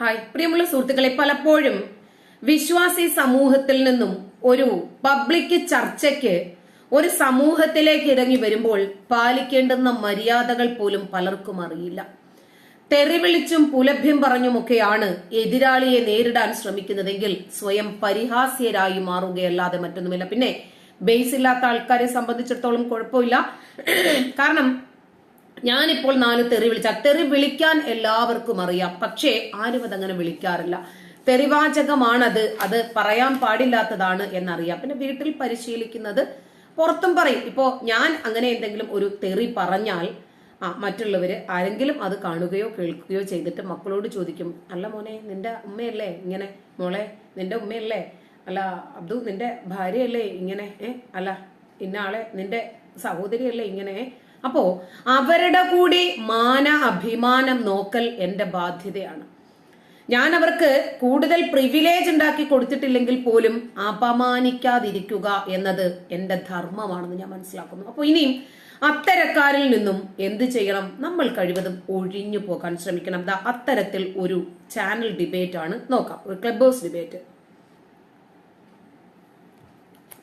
Hi. പ്രിയമുള്ള സുഹൃത്തുക്കളെ പലപ്പോഴും വിശ്വാസി സമൂഹത്തിൽ നിന്നും ഒരു പബ്ലിക് ചർച്ചയ്ക്ക് ഒരു സമൂഹത്തിലേക്ക് ഇറങ്ങി വരുമ്പോൾ പാലിക്കേണ്ടുന്ന മര്യാദകൾ പോലും പലർക്കും അറിയില്ല. തെറിവിളിച്ചും പുലഭ്യം പറഞ്ഞുമൊക്കെയാണ് എതിരാളിയെ നേരിടാൻ ശ്രമിക്കുന്നതെങ്കിൽ സ്വയം പരിഹാസ്യരായി മാറുകയല്ലാതെ മറ്റൊന്നുമില്ല. പിന്നെ ബേസ് ഇല്ലാത്ത ആൾക്കാരെ സംബന്ധിച്ചിടത്തോളം കുഴപ്പമില്ല. കാരണം ഞാനിപ്പോൾ നാല് തെറി വിളിച്ച. തെറി വിളിക്കാൻ എല്ലാവർക്കും അറിയാം. പക്ഷേ ആരും അതങ്ങനെ വിളിക്കാറില്ല. തെറിവാചകമാണത്. അത് പറയാൻ പാടില്ലാത്തതാണ് എന്നറിയാം. പിന്നെ വീട്ടിൽ പരിശീലിക്കുന്നത് പുറത്തും പറയും. ഇപ്പോ ഞാൻ അങ്ങനെ എന്തെങ്കിലും ഒരു തെറി പറഞ്ഞാൽ ആ മറ്റുള്ളവര് ആരെങ്കിലും അത് കാണുകയോ കേൾക്കുകയോ ചെയ്തിട്ട് മക്കളോട് ചോദിക്കും അല്ല മോനെ നിന്റെ ഉമ്മയല്ലേ ഇങ്ങനെ? മോളെ നിന്റെ ഉമ്മയല്ലേ? അല്ല അബ്ദു നിന്റെ ഭാര്യയല്ലേ ഇങ്ങനെ? ഏ അല്ല ഇന്ന ആളെ നിന്റെ സഹോദരിയല്ലേ ഇങ്ങനെ? അപ്പോ അവരുടെ കൂടി മാന അഭിമാനം നോക്കൽ എന്റെ ബാധ്യതയാണ്. ഞാൻ അവർക്ക് കൂടുതൽ പ്രിവിലേജ് ഉണ്ടാക്കി കൊടുത്തിട്ടില്ലെങ്കിൽ പോലും അപമാനിക്കാതിരിക്കുക എന്നത് എന്റെ ധർമ്മമാണെന്ന് ഞാൻ മനസ്സിലാക്കുന്നു. അപ്പോൾ ഇനിയും അത്തരക്കാരിൽ നിന്നും എന്ത് ചെയ്യണം? നമ്മൾ കഴിവതും ഒഴിഞ്ഞു പോകാൻ ശ്രമിക്കണം. ദാ അത്തരത്തിൽ ഒരു ചാനൽ ഡിബേറ്റ് ആണ്. നോക്കാം. ഒരു ക്ലബ് ഹൗസ് ഡിബേറ്റ്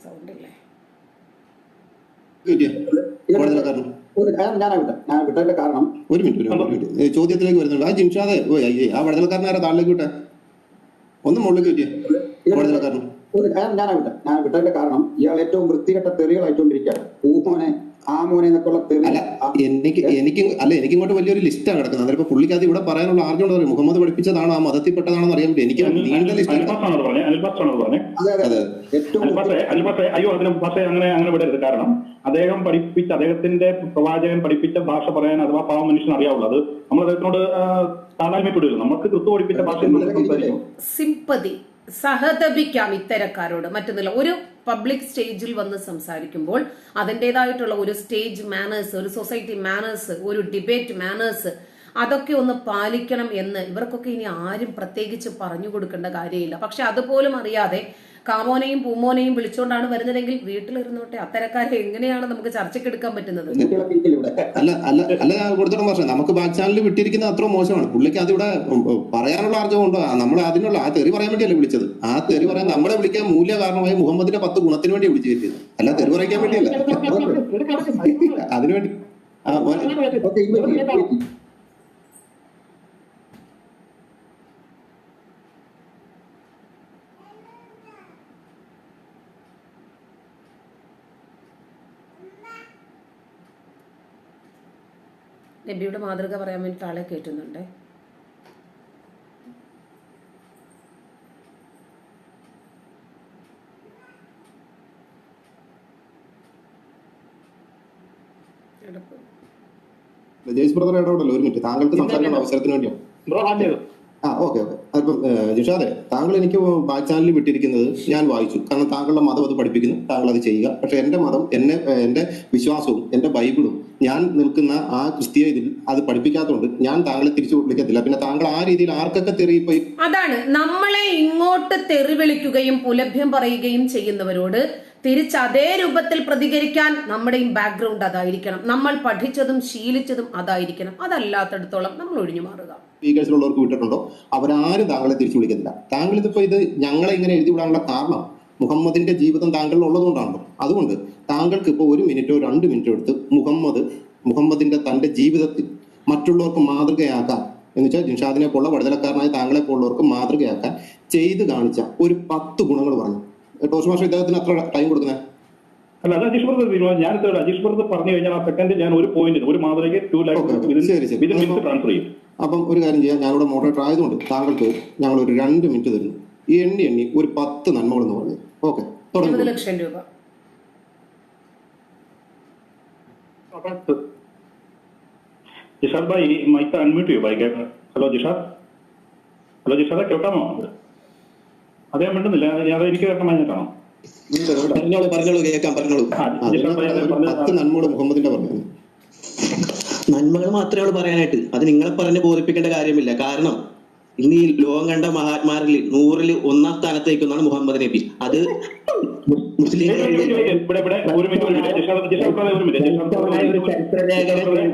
സൗണ്ട് ഇല്ലേ? ഞാൻ ഞാൻ വിട്ട. ഞാൻ വിട്ടതിന്റെ കാരണം ഒരു മിനിറ്റ് ഒരു മിനിറ്റ്. ചോദ്യത്തിലേക്ക് വരുന്നുണ്ട്. ആ ജിംഷാദ് ആ വഴുതലക്കാരനാരെ താളിലേക്ക് വിട്ടെ? ഒന്ന് മുകളിലേക്ക് കിട്ടിയ വഴുതലക്കാരൻ ഒരു ഞാൻ വിട്ട. ഞാൻ വിട്ടതിന്റെ കാരണം ഇയാൾ ഏറ്റവും വൃത്തികെട്ട തെറികൾ അയച്ചുകൊണ്ടിരിക്കുകയാണ് ഊമോനെ ആ മോനെ എന്നൊക്കെയുള്ള അല്ല എനിക്ക് എനിക്ക് അല്ല എനിക്ക് ഇങ്ങോട്ട് വലിയൊരു ലിസ്റ്റാണ് കിടക്കുന്നത്. അതിലിപ്പോ പുള്ളിക്കകത്ത് ഇവിടെ പറയാനുള്ള ആർജം പറയും മുഹമ്മദ് പഠിപ്പിച്ചതാണോ? ആ മതത്തിൽപ്പെട്ടതാണെന്ന് അറിയാൻ പറ്റും എനിക്ക് നീണ്ട ലിസ്റ്റ് അതെ അതെ. ഏറ്റവും അയ്യോ അതിന് പക്ഷേ അങ്ങനെ അങ്ങനെ വിടരുത്. കാരണം അദ്ദേഹം പഠിപ്പിച്ച അദ്ദേഹത്തിന്റെ പ്രവാചകൻ പഠിപ്പിച്ച ഭാഷ പറയാൻ അഥവാ പാവ മനുഷ്യൻ അറിയാവുള്ളൂ. അത് നമ്മൾ അദ്ദേഹത്തിനോട് ആ, താതാത്മ്യപ്പെടില്ല നമുക്ക് ക്രിസ്തു പഠിപ്പിച്ച ഭാഷ സിമ്പതി. സഹതപിക്കാം ഇത്തരക്കാരോട്. മറ്റൊന്നുമില്ല. ഒരു പബ്ലിക് സ്റ്റേജിൽ വന്ന് സംസാരിക്കുമ്പോൾ അതിന്റെതായിട്ടുള്ള ഒരു സ്റ്റേജ് മാനേഴ്സ് ഒരു സൊസൈറ്റി മാനേഴ്സ് ഒരു ഡിബേറ്റ് മാനേഴ്സ് അതൊക്കെ ഒന്ന് പാലിക്കണം എന്ന് ഇവർക്കൊക്കെ ഇനി ആരും പ്രത്യേകിച്ച് പറഞ്ഞു കൊടുക്കേണ്ട കാര്യമില്ല. പക്ഷെ അതുപോലും അറിയാതെ കാമോനെയും പൂമോനെയും വിളിച്ചുകൊണ്ടാണ് വരുന്നതെങ്കിൽ വീട്ടിലിരുന്നോട്ടെ. അത്തരക്കാരെ എങ്ങനെയാണ് നമുക്ക് ചർച്ചയ്ക്ക് എടുക്കാൻ പറ്റുന്നത് അല്ല അല്ല അല്ല കൊടുത്തോളം പക്ഷേ നമുക്ക് ബാക്ക് ചാനലിൽ വിട്ടിരിക്കുന്നത് അത്ര മോശമാണ്. പുള്ളിക്ക് അതിവിടെ പറയാനുള്ള ആർജം ഉണ്ടോ. നമ്മൾ അതിനുള്ള ആ തെറി പറയാൻ വേണ്ടിയല്ലേ വിളിച്ചത്. ആ തെറി പറയാൻ നമ്മളെ വിളിക്കാൻ മൂല്യ കാരണമായി മുഹമ്മദിന്റെ പത്ത് ഗുണത്തിന് വേണ്ടി വിളിച്ചു കയറ്റിയത്. അല്ല തെറി പറയാൻ വേണ്ടിയല്ല. അതിനുവേണ്ടി ആ, ഓക്കെ നബിയുടെ മാതൃക പറയാൻ വേണ്ടിയിട്ട് ആളെ കേട്ടുന്നുണ്ട്. ജയ്സ് ബ്രദർ ഇടപെടല്ലോ ഒരു മിനിറ്റ്. താങ്കൾക്ക് സംസാരിക്കേണ്ട അവസരത്തിന് വേണ്ടിയാണ് ബ്രോ ആദ്യം ആ ഓക്കെ ഓക്കെ. അപ്പം ജിഷാദെ താങ്കൾ എനിക്ക് ബാക്ക് ചാനലിൽ വിട്ടിരിക്കുന്നത് ഞാൻ വായിച്ചു. കാരണം താങ്കളുടെ മതം അത് പഠിപ്പിക്കുന്നു. താങ്കൾ അത് ചെയ്യുക. പക്ഷെ എന്റെ മതം എന്നെ എന്റെ വിശ്വാസവും എന്റെ ബൈബിളും ഞാൻ നിൽക്കുന്ന ആ ക്രിസ്തീയ ഇതിൽ അത് പഠിപ്പിക്കാത്തതുകൊണ്ട് ഞാൻ താങ്കളെ തിരിച്ചു വിളിക്കത്തില്ല. പിന്നെ താങ്കൾ ആ രീതിയിൽ ആർക്കൊക്കെ തെറി ഇപ്പൊ അതാണ്. നമ്മളെ ഇങ്ങോട്ട് തെറി വിളിക്കുകയും പുലഭ്യം പറയുകയും ചെയ്യുന്നവരോട് തിരിച്ച് അതേ രൂപത്തിൽ പ്രതികരിക്കാൻ നമ്മുടെയും ബാക്ക്ഗ്രൗണ്ട് അതായിരിക്കണം. നമ്മൾ പഠിച്ചതും ശീലിച്ചതും അതായിരിക്കണം. അതല്ലാത്തടത്തോളം നമ്മൾ ഒഴിഞ്ഞു മാറുക. സ്പീക്കേഴ്സിലുള്ളവർക്ക് വിട്ടിട്ടുണ്ടോ? അവരാരും താങ്കളെ തിരിച്ചു വിളിക്കുന്നില്ല താങ്കൾ ഇതിപ്പോ ഇത് ഞങ്ങളെ ഇങ്ങനെ എഴുതി വിടാനുള്ള കാരണം മുഹമ്മദിന്റെ ജീവിതം താങ്കളിൽ ഉള്ളതുകൊണ്ടാണല്ലോ അതുകൊണ്ട് താങ്കൾക്ക് ഇപ്പോൾ ഒരു മിനിറ്റോ രണ്ട് മിനിറ്റോ എടുത്ത് മുഹമ്മദ് മുഹമ്മദിന്റെ തന്റെ ജീവിതത്തിൽ മറ്റുള്ളവർക്ക് മാതൃകയാക്കാൻ എന്ന് വെച്ചാൽ ജിൻഷാദിനെ പോലുള്ള വടുതലക്കാരനായ താങ്കളെ പോലുള്ളവർക്ക് മാതൃകയാക്കാൻ ചെയ്ത് കാണിച്ച ഒരു പത്ത് ഗുണങ്ങൾ പറഞ്ഞു. ടോസ് മാഷ് ഇദ്ദേഹത്തിന് അത്ര ടൈം കൊടുക്കുന്നത് അല്ല അത് അജീഷ് ബ്രദർ തീരുമാനം. ഞാൻ അജീഷ് ബ്രദർ പറഞ്ഞു കഴിഞ്ഞാൽ ആ സെക്കൻഡ് ഞാൻ ഒരു പോയിന്റ് ഒരു മാതൃകയ്ക്ക് ടു ലാഖ് ട്രാൻസ്ഫർ ചെയ്യും. അപ്പം ഒരു കാര്യം ചെയ്യാം. ഞാനിവിടെ മോഡറേറ്റർ ആയതുകൊണ്ട് താങ്കൾക്ക് ഞങ്ങൾ ഒരു രണ്ട് മിനിറ്റ് തരുന്നു. ഈ എണ്ണി എണ്ണി ഒരു പത്ത് നന്മകൾ എന്ന് പറഞ്ഞു. ഓക്കെ തുടങ്ങി. ലക്ഷം രൂപ. ജിഷാദ് ഭായി മൈക്ക് അൺമ്യൂട്ട് ചെയ്യൂ. Bike hello Jishad? Hello Jishad കേൾക്കാമോ? അദ്ദേഹം മിണ്ടുന്നില്ല. അത് എനിക്ക് വ്യക്തമായിട്ടാണോ പറഞ്ഞോളൂ പറഞ്ഞോളൂ കേൾക്കാം പറഞ്ഞോളൂ. പറഞ്ഞത് പത്ത് നന്മകൾ മുഹമ്മദിന്റെ പറഞ്ഞു നന്മകൾ മാത്രമേ ഉള്ളൂ പറയാനായിട്ട്. അത് നിങ്ങളെ പറഞ്ഞ് ബോധിപ്പിക്കേണ്ട കാര്യമില്ല. കാരണം ഇന്ന് ഈ ലോകം കണ്ട മഹാത്മാരിൽ നൂറിൽ ഒന്നാം സ്ഥാനത്തേക്കൊന്നാണ് മുഹമ്മദ് നബി. അത് മുസ്ലിം ഇവിടെ ഇവിടെ ഒരു മിനിറ്റ് ഒരു മിനിറ്റ്. ജിഷാദ് ജിഷാദ് ഒരു മിനിറ്റ്.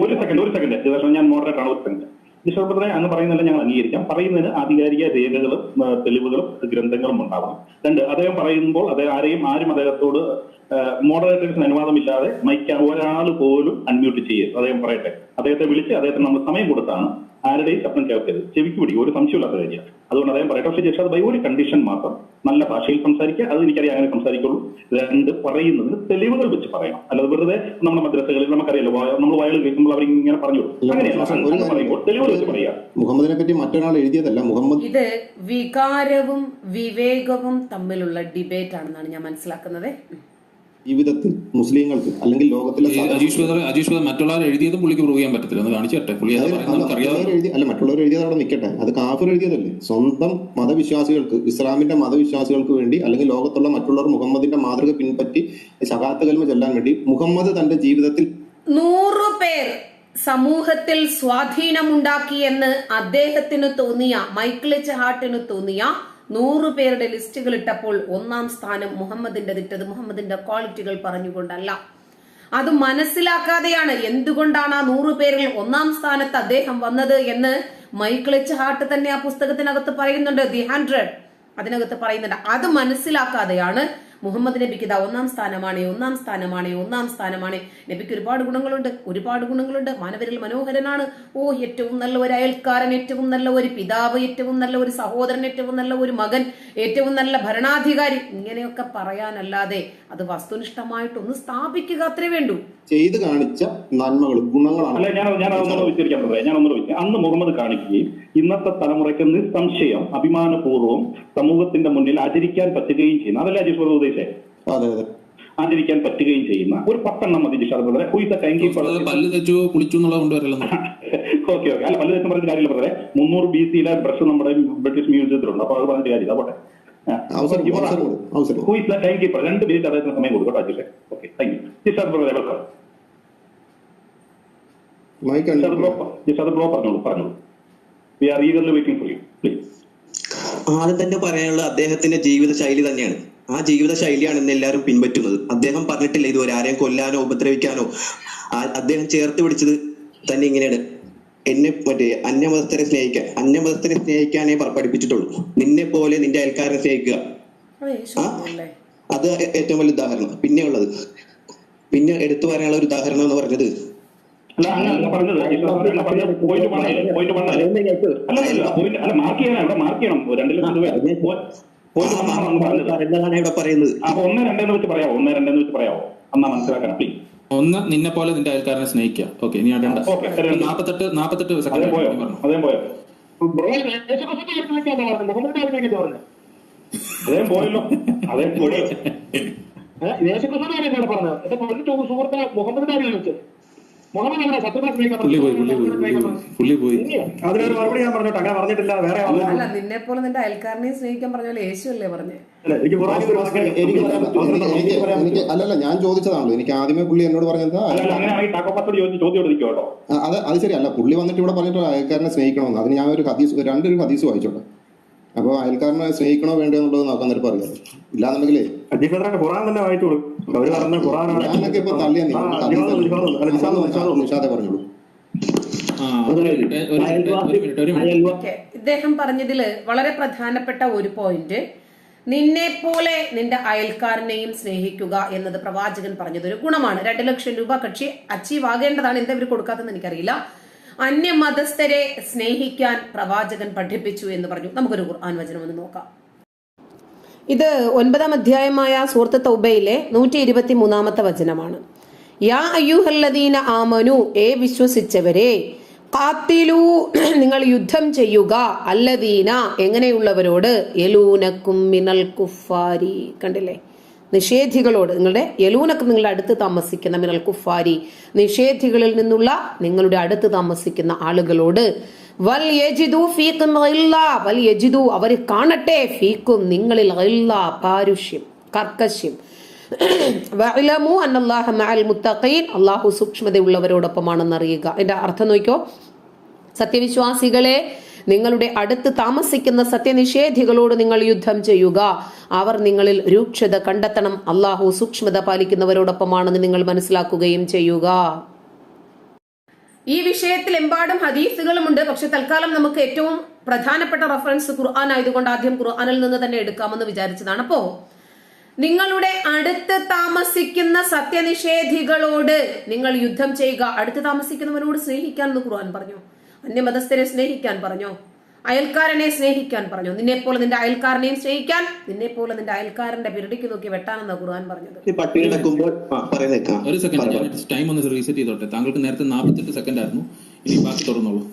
ഒരു സെക്കൻഡ് ഒരു സെക്കൻഡ്. ഞാൻ മോഡറേറ്റ് ആണ് ഒരു സെക്കൻഡ്. നിഷ്പ്രഭനെ അങ്ങ് പറയുന്നതല്ല ഞങ്ങൾ അംഗീകരിക്കാം. പറയുന്നതിന് ആധികാരിക രേഖകളും തെളിവുകളും ഗ്രന്ഥങ്ങളും ഉണ്ടാവണം. രണ്ട് അദ്ദേഹം പറയുമ്പോൾ അദ്ദേഹം ആരെയും ആരും അദ്ദേഹത്തോട് മോഡറേറ്റേഴ്സിന് അനുവാദമില്ലാതെ മൈക്കാൻ ഒരാൾ പോലും അൺമ്യൂട്ട് ചെയ്യരുത്. അദ്ദേഹം പറയട്ടെ. അദ്ദേഹത്തെ വിളിച്ച് അദ്ദേഹത്തിന് നമ്മൾ സമയം കൊടുത്താണ്. ആരുടെയും ശബ്ദം കേൾക്കരുത്. ചെവിക്ക് പിടി ഒരു സംശയമില്ലാത്ത കാര്യം അതുകൊണ്ട് അദ്ദേഹം പറയട്ടെ പക്ഷേ ജസ്റ്റ് അത് ബൈ ഒരു കണ്ടീഷൻ മാത്രം നല്ല ഭാഷയിൽ സംസാരിക്കുക. അത് എനിക്കറിയാം അങ്ങനെ സംസാരിക്കുള്ളൂ. രണ്ട് പറയുന്നതിന് തെളിവുകൾ വെച്ച് പറയണം. അല്ലാതെ വെറുതെ നമ്മുടെ മദ്രസകളിൽ നമുക്കറിയാലോ നമ്മൾ വയൽ കേൾക്കുമ്പോൾ ഇങ്ങനെ പറഞ്ഞു അങ്ങനെയല്ല പറയുമ്പോൾ തെളിവുകൾ വെച്ച് പറയുക. മുഹമ്മദിനെ പറ്റി മറ്റൊരാൾ എഴുതിയതല്ല. മുഹമ്മദ് ഇത് വികാരവും വിവേകവും തമ്മിലുള്ള ഡിബേറ്റ് ആണെന്നാണ് ഞാൻ മനസ്സിലാക്കുന്നത്. ജീവിതത്തിൽ മുസ്ലിങ്ങൾക്ക് അല്ലെങ്കിൽ ലോകത്തിലെ അജീഷ് ബദർ അജീഷ് ബദർ മറ്റുള്ളവർ എഴുതിയതും പുള്ളിക്ക് പ്രൂവ് ചെയ്യാൻ പറ്റത്തില്ല. ഒന്ന് പുള്ളി അല്ല മറ്റുള്ളവർ എഴുതിയത് അവിടെ നിൽക്കട്ടെ അത് കാഫിർ എഴുതിയതല്ലേ? സ്വന്തം മതവിശ്വാസികൾക്ക് ഇസ്ലാമിന്റെ മതവിശ്വാസികൾക്ക് വേണ്ടി അല്ലെങ്കിൽ ലോകത്തുള്ള മറ്റുള്ളവർ മുഹമ്മദിന്റെ മാതൃക പിൻപറ്റി ശകാത്ത കൽമ ചെല്ലാൻ വേണ്ടി മുഹമ്മദ് തന്റെ ജീവിതത്തിൽ നൂറു പേർ സമൂഹത്തിൽ സ്വാധീനമുണ്ടാക്കി എന്ന് അദ്ദേഹത്തിന് തോന്നിയ മൈക്കിൾ ചഹാട്ടിന് തോന്നിയ നൂറു പേരുടെ ലിസ്റ്റുകൾ ഇട്ടപ്പോൾ ഒന്നാം സ്ഥാനം മുഹമ്മദിന്റെ ഇട്ടത് മുഹമ്മദിന്റെ ക്വാളിറ്റികൾ പറഞ്ഞുകൊണ്ടല്ല. അത് മനസ്സിലാക്കാതെയാണ് എന്തുകൊണ്ടാണ് ആ നൂറു പേരിൽ ഒന്നാം സ്ഥാനത്ത് അദ്ദേഹം വന്നത് എന്ന് മൈക്കിൾ എച്ച് ഹാർട്ട് തന്നെ ആ പുസ്തകത്തിനകത്ത് പറയുന്നുണ്ട്. ദി ഹൺഡ്രഡ് അതിനകത്ത് പറയുന്നുണ്ട്. അത് മനസ്സിലാക്കാതെയാണ് മുഹമ്മദ് നബിക്ക് ഇതാ ഒന്നാം സ്ഥാനമാണ് ഒന്നാം സ്ഥാനമാണ് ഒന്നാം സ്ഥാനമാണ്. നബിക്ക് ഒരുപാട് ഗുണങ്ങളുണ്ട് ഒരുപാട് ഗുണങ്ങളുണ്ട്. മാനവരിൽ മനോഹരനാണ്. ഓ ഏറ്റവും നല്ല ഒരു അയൽക്കാരൻ ഏറ്റവും നല്ല ഒരു പിതാവ് ഏറ്റവും നല്ല ഒരു സഹോദരൻ ഏറ്റവും നല്ല ഒരു മകൻ ഏറ്റവും നല്ല ഭരണാധികാരി. ഇങ്ങനെയൊക്കെ പറയാനല്ലാതെ അത് വസ്തുനിഷ്ഠമായിട്ടൊന്ന് സ്ഥാപിക്കുക അത്രേ വേണ്ടു. ചെയ്ത് കാണിച്ച നന്മകൾ അല്ല ഗുണങ്ങളാണ് ഞാൻ ഞാൻ അതൊന്നുകൂടെ വിചാരിക്കാൻ പറയാം. ഞാൻ ഒന്നുകൂടെ അന്ന് മുഹമ്മദ് കാണിക്കുകയും ഇന്നത്തെ തലമുറയ്ക്ക് നിസ്സംശയം അഭിമാനപൂർവം സമൂഹത്തിന്റെ മുന്നിൽ ആചരിക്കാൻ പറ്റുകയും ചെയ്യുന്ന അതല്ല അജീഷ് ഉദ്ദേശേ അതെ അതെ. ആചരിക്കാൻ പറ്റുകയും ചെയ്യുന്ന ഒരു പത്തെണ്ണം മതി ജിഷാർ ബ്രദറെ. കുയിത്ത ടാങ്കി പല്ല് തെച്ചു കുളിച്ചു ഓക്കെ ഓക്കെ. അല്ല പല ദിവസം പറഞ്ഞ കാര്യമില്ല ബ്രദറെ. മുന്നൂറ് ബി സിയിലെ ബ്രഷ് നമ്മുടെ ബ്രിട്ടീഷ് മ്യൂസിയത്തിലുണ്ട്. അപ്പൊ അത് പറഞ്ഞിട്ട് കാര്യമില്ല. പോട്ടെ. അവസരം അവസരം കൊടുക്കും അവസരം who is the time keeper രണ്ട് മിനിറ്റ് അദ്ദേഹത്തിന് സമയം കൊടുക്കും കേട്ടോ അജീഷെ. ഓക്കെ താങ്ക് യു ജിഷാദ് ബ്രദറെ വെൽക്കം ബ്രോ ബ്രോ പറഞ്ഞോളൂ പറഞ്ഞോളൂ. We are eagerly waiting for you please ആദ്യം തന്നെ പറയാനുള്ള അദ്ദേഹത്തിന്റെ ജീവിത ശൈലി തന്നെയാണ്. ആ ജീവിത ശൈലിയാണ് ഇന്ന് എല്ലാവരും പിൻപറ്റുന്നത്. അദ്ദേഹം പറഞ്ഞിട്ടില്ല ഇതുവരെ ആരെയും കൊല്ലാനോ ഉപദ്രവിക്കാനോ. അദ്ദേഹം ചേർത്ത് പിടിച്ചത് തന്നെ ഇങ്ങനെയാണ്. എന്നെ മറ്റേ അന്യമതസ്ഥരെ സ്നേഹിക്കാൻ അന്യമതസ്ഥരെ സ്നേഹിക്കാനേ പഠിപ്പിച്ചിട്ടുള്ളൂ. നിന്നെ പോലെ നിന്റെ അയൽക്കാരെ സ്നേഹിക്കുക. അത് യേശു അല്ലേ അത് ഏറ്റവും വലിയ ഉദാഹരണം. പിന്നെ ഉള്ളത് പിന്നെ എടുത്തു പറയാനുള്ള ഒരു ഉദാഹരണം എന്ന് പറഞ്ഞത് അല്ല അങ്ങനെ പറഞ്ഞത് ജിഷാദ് ബ്രദർ അങ്ങനെ പറഞ്ഞത് പോയിന്റ് വണ്ണല്ലേ പോയിന്റ് വണ്ണല്ലേ അല്ല അല്ല പോയിന്റ് അല്ല മാർക്ക് ചെയ്യാനാണ് ഇവിടെ മാർക്ക് ചെയ്യണം രണ്ട് ലക്ഷം രൂപ പോയിന്റ് വണ്ണാണ് അങ്ങ് പറഞ്ഞത് പറയുന്നതാണ് ഇവിടെ പറയുന്നത് അപ്പൊ ഒന്ന് രണ്ടെന്ന് വെച്ച് പറയാവോ ഒന്ന് രണ്ടെന്ന് വെച്ച് പറയാവോ എന്നാ മനസ്സിലാക്കണം പ്ലീസ് ഒന്ന് നിന്നെ പോലെ നിന്റെ അയൽക്കാരനെ സ്നേഹിക്കുക ഓക്കെ ഇനി അടണ്ട. നാപ്പത്തെട്ട് നാപ്പത്തെട്ട് അതേ സെക്കൻഡ് പറഞ്ഞു അതേ പോയോ അതേ പോയല്ലോ അതേ പോയോ പോയി അതിനൊരു മറുപടി ഞാൻ പറഞ്ഞോട്ടെ. അങ്ങനെ പറഞ്ഞിട്ടില്ല വേറെ അല്ല നിന്നെ പോലെ നിന്റെ അയൽക്കാരനെയും സ്നേഹിക്കാൻ പറഞ്ഞ പോലെ യേശു അല്ലേ പറഞ്ഞേ അല്ലല്ല ഞാൻ ചോദിച്ചതാണല്ലോ. എനിക്ക് ആദ്യമേ പുള്ളി എന്നോട് പറഞ്ഞത് അത് അത് ശരിയല്ല പുള്ളി വന്നിട്ട് ഇവിടെ പറഞ്ഞിട്ട് അയൽക്കാരനെ സ്നേഹിക്കണമെന്ന്. അതിന് ഞാൻ ഒരു ഹദീസ് രണ്ടൊരു ഹദീസ് വായിച്ചോട്ടെ. അപ്പോൾ അയൽക്കാരനെ സ്നേഹിക്കണോ വേണ്ടോ എന്നുള്ളത് നോക്കാൻ നേരം പറയാം ഇല്ലാന്നുണ്ടെങ്കിലേ ഖുറാൻ തന്നെ വായിച്ചു കൊടുക്കും അവർ പറഞ്ഞ ഖുറാനാണ് ഇദ്ദേഹം പറഞ്ഞതിൽ വളരെ പ്രധാനപ്പെട്ട ഒരു പോയിന്റ് നിന്നെ പോലെ നിന്റെ അയൽക്കാരനെയും സ്നേഹിക്കുക എന്നത് പ്രവാചകൻ പറഞ്ഞത് ഒരു ഗുണമാണ്. രണ്ട് ലക്ഷം രൂപ കക്ഷി അച്ചീവ് ആകേണ്ടതാണ്. എന്താ ഇവർ കൊടുക്കാത്തെന്ന് എനിക്കറിയില്ല. അന്യമതസ്ഥരെ സ്നേഹിക്കാൻ പ്രവാചകൻ പഠിപ്പിച്ചു എന്ന് പറഞ്ഞു. നമുക്കൊരു ഖുർആൻ വചനം ഒന്ന് നോക്കാം. ഇത് ഒൻപതാം അധ്യായമായ സൂറത്ത് തൗബയിലെ നൂറ്റി ഇരുപത്തി മൂന്നാമത്തെ വചനമാണ്. യാ അയ്യൂഹല്ലദീന ആമനു ഏ വിശ്വസിച്ചവരെ കാത്തിലു നിങ്ങൾ യുദ്ധം ചെയ്യുക. അല്ലദീന എങ്ങനെയുള്ളവരോട്? യലൂനക്കും മിനൽ കുഫാരി. കണ്ടില്ലേ? നിഷേധികളോട്. നിങ്ങളുടെ യലൂനക്ക് നിങ്ങളുടെ അടുത്ത് താമസിക്കുന്ന മിനൽ കുഫാരി. നിഷേധികളിൽ നിന്നുള്ള നിങ്ങളുടെ അടുത്ത് താമസിക്കുന്ന ആളുകളോട് വൽ യജിദു. വൽ യജിദു അവർ കാണട്ടെ ഫീക്കും നിങ്ങളിൽ പാരുഷ്യം കർക്കശ്യം. വഅലമു മഅൽ മുത്തഖീൻ അല്ലാഹു സൂക്ഷ്മതയുള്ളവരോടൊപ്പമാണെന്ന് അറിയുക അതിന്റെ അർത്ഥം നോക്കിയോ സത്യവിശ്വാസികളെ നിങ്ങളുടെ അടുത്ത് താമസിക്കുന്ന സത്യനിഷേധികളോട് നിങ്ങൾ യുദ്ധം ചെയ്യുക. അവർ നിങ്ങളിൽ രൂക്ഷത കണ്ടെത്തണം. അള്ളാഹു സൂക്ഷ്മത പാലിക്കുന്നവരോടൊപ്പമാണെന്ന് നിങ്ങൾ മനസ്സിലാക്കുകയും ചെയ്യുക. ഈ വിഷയത്തിൽ എമ്പാടും ഹദീസുകളുമുണ്ട്. പക്ഷെ തൽക്കാലം നമുക്ക് ഏറ്റവും പ്രധാനപ്പെട്ട റഫറൻസ് ഖുർആൻ ആയതുകൊണ്ട് ആദ്യം ഖുർആനിൽ നിന്ന് തന്നെ എടുക്കാമെന്ന് വിചാരിച്ചതാണ്. അപ്പോ നിങ്ങളുടെ അടുത്ത് താമസിക്കുന്ന സത്യനിഷേധികളോട് നിങ്ങൾ യുദ്ധം ചെയ്യുക. അടുത്ത് താമസിക്കുന്നവനോട് സ്നേഹിക്കാൻ എന്ന് ഖുർആൻ പറഞ്ഞു. അന്യമതസ്ഥരെ സ്നേഹിക്കാൻ പറഞ്ഞോ. അയൽക്കാരനെ സ്നേഹിക്കാൻ പറഞ്ഞു. നിന്നെ പോലെ നിന്റെ അയൽക്കാരനെയും സ്നേഹിക്കാൻ നിന്നെ പോലെ നിന്റെ അയൽക്കാരന്റെ പിരടിക്ക് നോക്കി വെട്ടാനെന്ന ഖുർആൻ പറഞ്ഞത്. ഒരു സെക്കൻഡ് ടൈം ഒന്ന് റീസെറ്റ് ചെയ്തോട്ടെ. താങ്കൾക്ക് നേരത്തെ നാൽപ്പത്തെട്ട് സെക്കൻഡ് ആയിരുന്നു. ഇനി ബാക്കി തുറന്നോളൂ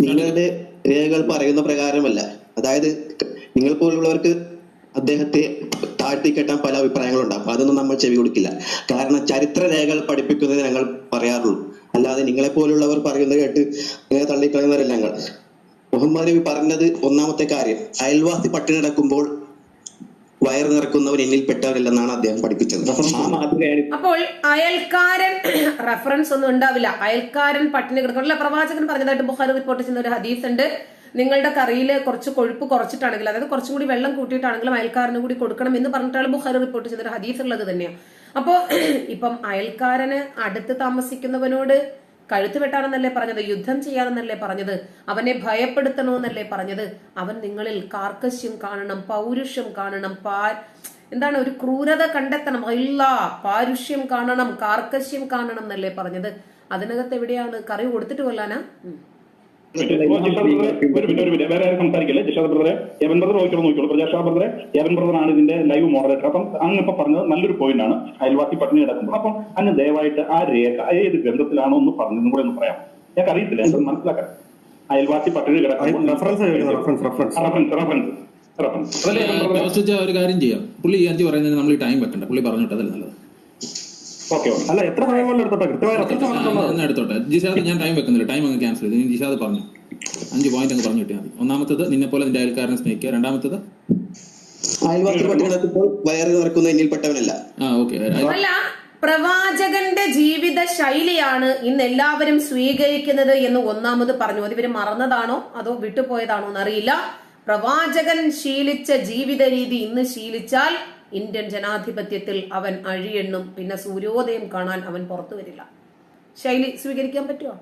നിങ്ങളുടെ രേഖകൾ പറയുന്ന പ്രകാരമല്ല. അതായത് നിങ്ങൾ പോലുള്ളവർക്ക് അദ്ദേഹത്തെ താഴ്ത്തിക്കെട്ടാൻ പല അഭിപ്രായങ്ങളുണ്ടാകും. അതൊന്നും നമ്മൾ ചെവി കൊടുക്കില്ല. കാരണം ചരിത്ര രേഖകൾ പഠിപ്പിക്കുന്നത് ഞങ്ങൾ പറയാറുള്ളൂ. അല്ലാതെ നിങ്ങളെ പോലുള്ളവർ പറയുന്നത് കേട്ട് നിങ്ങളെ തള്ളിക്കളയുന്നവരല്ല ഞങ്ങൾ. മുഹമ്മദ് നബി പറഞ്ഞത് ഒന്നാമത്തെ കാര്യം അയൽവാസി പട്ടിണി കിടക്കുമ്പോൾ വയർ നിറക്കുന്നവൻ എന്നിൽ പെട്ടവരില്ലെന്നാണ് അദ്ദേഹം പഠിപ്പിച്ചത്. അപ്പോൾ അയൽക്കാരൻ റെഫറൻസ് ഒന്നും ഉണ്ടാവില്ല. അയൽക്കാരൻ പട്ടിണി കിടക്കുന്നില്ല പ്രവാചകൻ പറഞ്ഞതായിട്ട് ബുഹാർ റിപ്പോർട്ട് ചെയ്യുന്ന ഒരു ഹദീസ് ഉണ്ട് നിങ്ങളുടെ കറിയിൽ കുറച്ച് കൊഴുപ്പ് കുറച്ചിട്ടാണെങ്കിലും അതായത് കുറച്ചും കൂടി വെള്ളം കൂട്ടിയിട്ടാണെങ്കിലും അയൽക്കാരനും കൂടി കൊടുക്കണം എന്ന് പറഞ്ഞിട്ടാണ് ബുഹാർ റിപ്പോർട്ട് ഒരു ഹദീസ് ഉള്ളത് തന്നെയാണ്. അപ്പോ ഇപ്പം അയൽക്കാരന് അടുത്ത് താമസിക്കുന്നവനോട് കഴുത്ത് വെട്ടാണെന്നല്ലേ പറഞ്ഞത് യുദ്ധം ചെയ്യാനെന്നല്ലേ പറഞ്ഞത് അവനെ ഭയപ്പെടുത്തണമെന്നല്ലേ പറഞ്ഞത് അവൻ നിങ്ങളിൽ കാർക്കശ്യം കാണണം പൗരുഷം കാണണം പാ എന്താണ് ഒരു ക്രൂരത കണ്ടെത്തണം അല്ല പാരുഷ്യം കാണണം കാർക്കശ്യം കാണണം എന്നല്ലേ പറഞ്ഞത്. അതിനകത്ത് എവിടെയാണ്? കറി കൊടുത്തിട്ട് കൊല്ലാനാ സംസാരിക്കില്ല. ജിഷാദ് ബ്രദറെ എവൻ ബ്രദർ നോക്കിയോളൂ നോക്കിയോളൂ പ്രജാഷാ ബ്രദറെ എവൻ ബ്രദറാണ് ഇതിന്റെ ലൈവ് മോഡറേറ്റർ അപ്പം അങ്ങ് ഇപ്പൊ പറഞ്ഞത് നല്ലൊരു പോയിന്റ് ആണ്. അയൽവാസി പട്ടിണി കിടക്കുമ്പോൾ. അപ്പം അങ്ങ് ദയവായിട്ട് ആ രേഖ ഏത് ഗ്രന്ഥത്തിലാണോ ഒന്ന് പറഞ്ഞതും കൂടെ ഒന്ന് പറയാം ഞങ്ങൾക്ക് അറിയത്തില്ല എനിക്ക് മനസ്സിലാക്കാം അയൽവാസി പട്ടിണി കിടക്കുമ്പോൾ റെഫറൻസ് റെഫറൻസ് റെഫറൻസ് ഒരു കാര്യം ചെയ്യാം. പുള്ളി ഈ അഞ്ച് പറയുന്നതിന് നമ്മൾ ഈ ടൈം വെക്കണ്ട. പുള്ളി പറഞ്ഞിട്ട് അതല്ല നല്ലത്? അല്ല എത്ര സമയം കൊണ്ട് എടുത്തോട്ടെ? കൃത്യമായ എടുത്തോട്ടെ? ജിഷാദ് ഞാൻ ടൈം വെക്കുന്നില്ല. ടൈം അങ്ങ് ക്യാൻസൽ ചെയ്തു. ജിഷാദ് പറഞ്ഞു. അഞ്ച് പോയിന്റ് അങ്ങ് പറഞ്ഞു കിട്ടിയാൽ മതി. ഒന്നാമത്തത് നിന്നെ പോലെ നിന്റെ അയൽക്കാരനെ സ്നേഹിക്കുക. രണ്ടാമത്തത്? അല്ല പ്രവാചകന്റെ ജീവിത ശൈലിയാണ് ഇന്ന് എല്ലാവരും സ്വീകരിക്കുന്നത് എന്ന് ഒന്നാമത് പറഞ്ഞു. അത് ഇവർ മറന്നതാണോ? അതോ വിട്ടുപോയതാണോ എന്നറിയില്ല. പ്രവാചകൻ ശീലിച്ച ജീവിത രീതി ഇന്ന് ശീലിച്ചാൽ ഇന്ത്യൻ ജനാധിപത്യത്തിൽ അവൻ അഴിയെണ്ണും പിന്നെ സൂര്യോദയം കാണാൻ അവൻ പുറത്തു വരില്ല. ശൈലി സ്വീകരിക്കാൻ പറ്റുമോ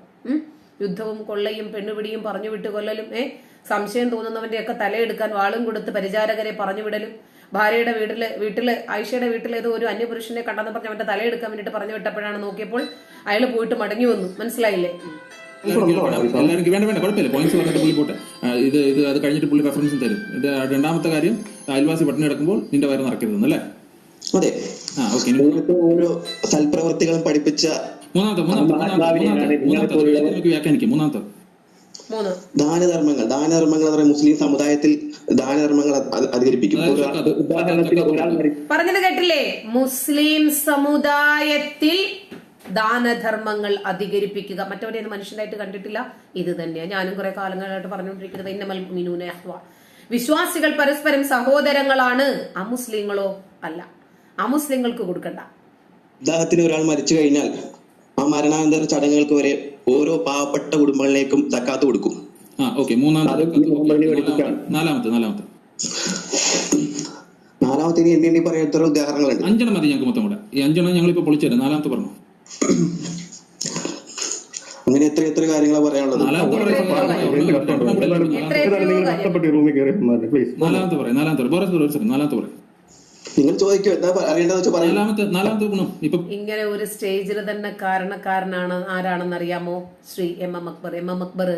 യുദ്ധവും കൊള്ളയും പെണ്ണുപിടിയും പറഞ്ഞു വിട്ട് കൊല്ലലും ഏ? സംശയം തോന്നുന്നവന്റെ ഒക്കെ തലയെടുക്കാൻ വാളും കൊടുത്ത് പരിചാരകരെ പറഞ്ഞു വിടലും. ഭാര്യയുടെ വീട്ടിൽ വീട്ടിൽ ആയിഷയുടെ വീട്ടിലെ ഒരു അന്യപുരുഷനെ കണ്ടെന്ന് പറഞ്ഞ് അവന്റെ തലയെടുക്കാൻ വേണ്ടിട്ട് പറഞ്ഞു വിട്ടപ്പോഴാണ് നോക്കിയപ്പോൾ അയാൾ പോയിട്ട് മടങ്ങി വന്നു. മനസ്സിലായില്ലേ? എല്ലാവരും വേണ്ട വേണ്ട കുഴപ്പമില്ല. പോയിന്റ്സ് പറഞ്ഞിട്ട് പുള്ളി പോട്ടെ. ഇത് ഇത് അത് കഴിഞ്ഞിട്ട് പുള്ളി റെഫറൻസും തരും. ഇത് രണ്ടാമത്തെ കാര്യം അയൽവാസി പട്ടിണി കിടക്കുമ്പോൾ നിന്റെ വയറ് നിറക്കരുതെന്നല്ലേ അതെ. ആ ഓക്കെ നിങ്ങൾക്ക് ഓരോ സൽപ്രവർത്തികളും പഠിപ്പിച്ച മൂന്നാമത്തെ മൂന്നാമത്തെ വ്യാഖ്യാനിക്കാം. മൂന്നാമത്തെ. മൂന്ന്. ദാനധർമ്മങ്ങൾ. ദാനധർമ്മങ്ങൾ എന്ന് മുസ്ലിം സമുദായത്തിൽ ദാനധർമ്മങ്ങൾ അധ- അധികരിപ്പിക്കും. ഉദാഹരണത്തിന് ഒരാൾ പറഞ്ഞത് കേട്ടില്ലേ? മുസ്ലിം സമുദായത്തിൽ ദാനധർമ്മങ്ങൾ അധികരിപ്പിക്കുക. മറ്റവരെ മനുഷ്യനായിട്ട് കണ്ടിട്ടില്ല. ഇത് തന്നെയാണ് ഞാനും കുറെ കാലങ്ങളായിട്ട് പറഞ്ഞുകൊണ്ടിരിക്കുന്നത് ഇന്നമൽ മിനൂന അഹ്വ. വിശ്വാസികൾ പരസ്പരം സഹോദരങ്ങളാണ്. അമുസ്ലിങ്ങളോ അല്ല. അമുസ്ലിങ്ങൾക്ക് കൊടുക്കണ്ട. ഉദാഹരണത്തിന് ഒരാൾ മരിച്ചു കഴിഞ്ഞാൽ ആ മരണാനന്തര ചടങ്ങുകൾക്ക് വരെ ഓരോ പാവപ്പെട്ട കുടുംബങ്ങളിലേക്കും തക്കാത്ത് കൊടുക്കും. ആ ഓക്കെ. മൂന്നാമത്തെ നാലാമത്തെ നാലാമത്തെ. നാലാമത്തെ എന്തെങ്കിലും ഉദാഹരണങ്ങളുണ്ട്? അഞ്ചെണ്ണം മതി ഞങ്ങൾക്ക് മൊത്തം കൂടെ. ഈ അഞ്ചെണ്ണം ഞങ്ങൾ ഇപ്പൊ പൊളിച്ചു തരാം. നാലാമത്തെ പറഞ്ഞു? അങ്ങനെ എത്ര എത്ര കാര്യങ്ങളാണ് പറയാനുള്ളത്? നാലാമത്തെ പറയും നാലാമത്തെ പറയും പറയും നിങ്ങൾ ചോദിക്കോ എന്താ ഗുണം. ഇപ്പൊ ഇങ്ങനെ ഒരു സ്റ്റേജിൽ തന്നെ കാരണക്കാരനാണ് ആരാണെന്ന് അറിയാമോ Shri M M Akbar. M M Akbar